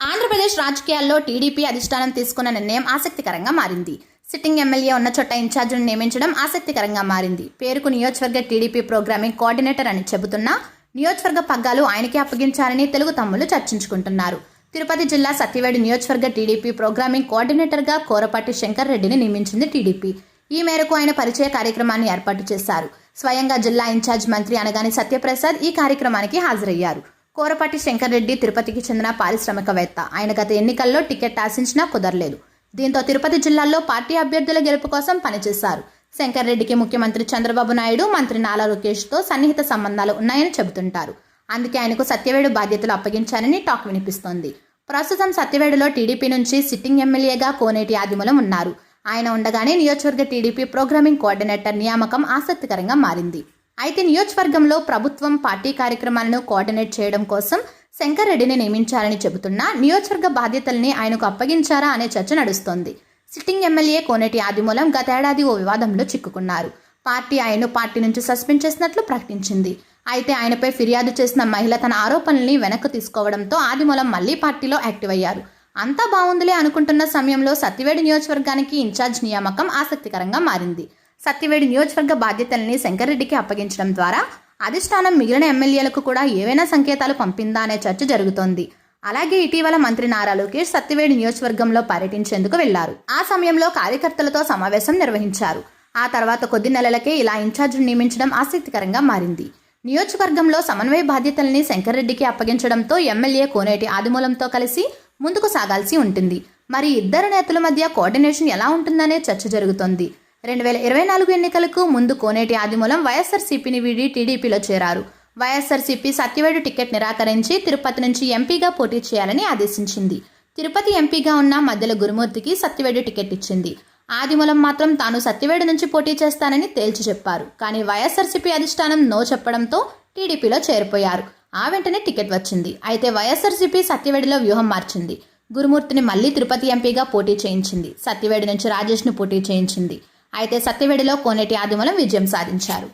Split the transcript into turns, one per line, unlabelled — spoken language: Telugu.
ఆంధ్రప్రదేశ్ రాజకీయాల్లో టీడీపీ అధిష్టానం తీసుకున్న నిర్ణయం ఆసక్తికరంగా మారింది. సిట్టింగ్ ఎమ్మెల్యే ఉన్న చోట ఇన్ఛార్జిని నియమించడం ఆసక్తికరంగా మారింది. పేరుకు నియోజకవర్గ టీడీపీ ప్రోగ్రామింగ్ కోఆర్డినేటర్ అని చెబుతున్నా నియోజకవర్గ పగ్గాలు ఆయనకే అప్పగించారని తెలుగు తమ్ముళ్ళు చర్చించుకుంటున్నారు. తిరుపతి జిల్లా సత్యవేడి నియోజకవర్గ టీడీపీ ప్రోగ్రామింగ్ కోఆర్డినేటర్గా కోరపాటి శంకర్ రెడ్డిని నియమించింది టీడీపీ. ఈ మేరకు ఆయన పరిచయ కార్యక్రమాన్ని ఏర్పాటు చేశారు. స్వయంగా జిల్లా ఇన్ఛార్జ్ మంత్రి అనగాని సత్యప్రసాద్ ఈ కార్యక్రమానికి హాజరయ్యారు. కోరపాటి శంకర్రెడ్డి తిరుపతికి చెందిన పారిశ్రామికవేత్త. ఆయన గత ఎన్నికల్లో టికెట్ ఆశించినా కుదరలేదు. దీంతో తిరుపతి జిల్లాలో పార్టీ అభ్యర్థుల గెలుపు కోసం పనిచేశారు. శంకర్రెడ్డికి ముఖ్యమంత్రి చంద్రబాబు నాయుడు మంత్రి నాలా లోకేష్తో సన్నిహిత సంబంధాలు ఉన్నాయని చెబుతుంటారు. అందుకే ఆయనకు సత్యవేడు బాధ్యతలు అప్పగించారని టాక్ వినిపిస్తోంది. ప్రస్తుతం సత్యవేడులో టీడీపీ నుంచి సిట్టింగ్ ఎమ్మెల్యేగా కోనేటి ఆదిమూలం ఉన్నారు. ఆయన ఉండగానే నియోజకవర్గ టీడీపీ ప్రోగ్రామింగ్ కోఆర్డినేటర్ నియామకం ఆసక్తికరంగా మారింది. అయితే నియోజకవర్గంలో ప్రభుత్వం పార్టీ కార్యక్రమాలను కోఆర్డినేట్ చేయడం కోసం శంకర్ రెడ్డిని నియమించారని చెబుతున్నా నియోజకవర్గ బాధ్యతల్ని ఆయనకు అప్పగించారా అనే చర్చ నడుస్తోంది. సిట్టింగ్ ఎమ్మెల్యే కోనేటి ఆదిమూలం గతేడాది ఓ వివాదంలో చిక్కుకున్నారు. పార్టీ ఆయన్ను పార్టీ నుంచి సస్పెండ్ చేసినట్లు ప్రకటించింది. అయితే ఆయనపై ఫిర్యాదు చేసిన మహిళ తన ఆరోపణల్ని వెనక్కు తీసుకోవడంతో ఆదిమూలం మళ్ళీ పార్టీలో యాక్టివ్ అయ్యారు. అంతా బాగుందిలే అనుకుంటున్న సమయంలో సత్యవేడి నియోజకవర్గానికి ఇన్ఛార్జ్ నియామకం ఆసక్తికరంగా మారింది. సత్యవేడి నియోజకవర్గ బాధ్యతల్ని శంకర్రెడ్డికి అప్పగించడం ద్వారా అధిష్టానం మిగిలిన ఎమ్మెల్యేలకు కూడా ఏవైనా సంకేతాలు పంపిందా అనే చర్చ జరుగుతోంది. అలాగే ఇటీవల మంత్రి నారా లోకేష్ సత్యవేడి నియోజకవర్గంలో పర్యటించేందుకు వెళ్ళారు. ఆ సమయంలో కార్యకర్తలతో సమావేశం నిర్వహించారు. ఆ తర్వాత కొద్ది నెలలకే ఇలా ఇన్ఛార్జిని నియమించడం ఆసక్తికరంగా మారింది. నియోజకవర్గంలో సమన్వయ బాధ్యతల్ని శంకర్రెడ్డికి అప్పగించడంతో ఎమ్మెల్యే కోనేటి ఆదిమూలంతో కలిసి ముందుకు సాగాల్సి ఉంటుంది. మరి ఇద్దరు నేతల మధ్య కోఆర్డినేషన్ ఎలా ఉంటుందనే చర్చ జరుగుతోంది. రెండు వేల ఇరవై నాలుగు ఎన్నికలకు ముందు కోనేటి ఆదిమూలం వైఎస్ఆర్సీపీని వీడి టీడీపీలో చేరారు. వైఎస్ఆర్సీపీ సత్యవేడు టికెట్ నిరాకరించి తిరుపతి నుంచి ఎంపీగా పోటీ చేయాలని ఆదేశించింది. తిరుపతి ఎంపీగా ఉన్న మధ్యల గురుమూర్తికి సత్యవేడు టికెట్ ఇచ్చింది. ఆదిమూలం మాత్రం తాను సత్యవేడు నుంచి పోటీ చేస్తానని తేల్చి చెప్పారు. కానీ వైఎస్ఆర్సీపీ అధిష్టానం నో చెప్పడంతో టీడీపీలో చేరిపోయారు. ఆ వెంటనే టికెట్ వచ్చింది. అయితే వైఎస్ఆర్సీపీ సత్యవేడిలో వ్యూహం మార్చింది. గురుమూర్తిని మళ్ళీ తిరుపతి ఎంపీగా పోటీ చేయించింది. సత్యవేడి నుంచి రాజేష్ను పోటీ చేయించింది. అయితే సత్యవేడిలో కోనేటి ఆదిమూలం విజయం సాధించారు.